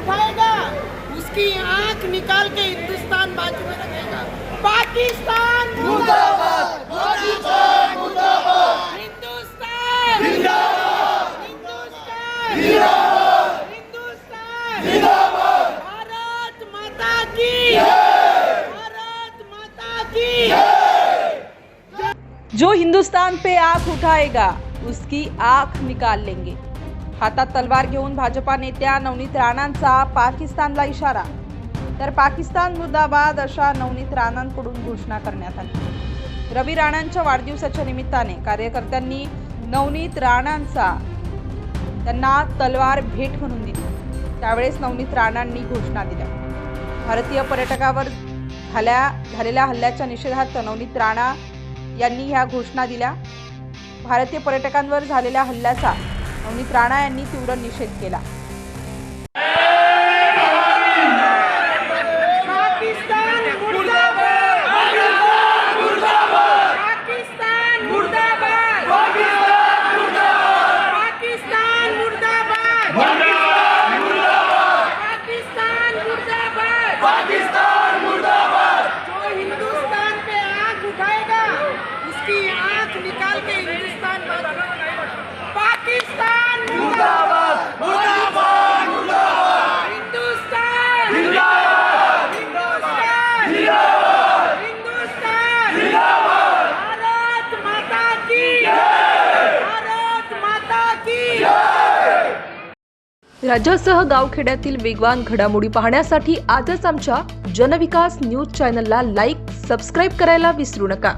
उठाएगा उसकी आँख निकाल के हिंदुस्तान बाजू में रखेगा। पाकिस्तान मुर्दाबाद। पाकिस्तान मुर्दाबाद। हिंदुस्तान। हिंदुस्तान। हिंदुस्तान। भारत माता की। भारत माता की। जो हिंदुस्तान पे आँख उठाएगा उसकी आँख निकाल लेंगे। हातात तलवार घेऊन भाजपा नेत्या नवनीत राणांचा पाकिस्तानला इशारा. तर पाकिस्तान मुर्दाबाद अशा नवनीत राणांकडून घोषणा करण्यात आली. रवी राणांच्या वाढदिवसाच्या निमित्ताने कार्यकर्त्यांनी नवनीत राणांचा त्यांना तलवार भेट म्हणून दिली. त्यावेळेस नवनीत राणांनी घोषणा दिल्या. भारतीय पर्यटकावर झाल्या झालेल्या हल्ल्याच्या निषेधार्थ नवनीत राणा यांनी ह्या घोषणा दिल्या. भारतीय पर्यटकांवर झालेल्या हल्ल्याचा नवनीत राणा यांनी तीव्र निषेध केला. Pakistan! राज्यासह गावखेड्यातील वेगवान घडामोडी पाहण्यासाठी आजच आमच्या जनविकास न्यूज चॅनलला लाईक सबस्क्राईब करायला विसरू नका.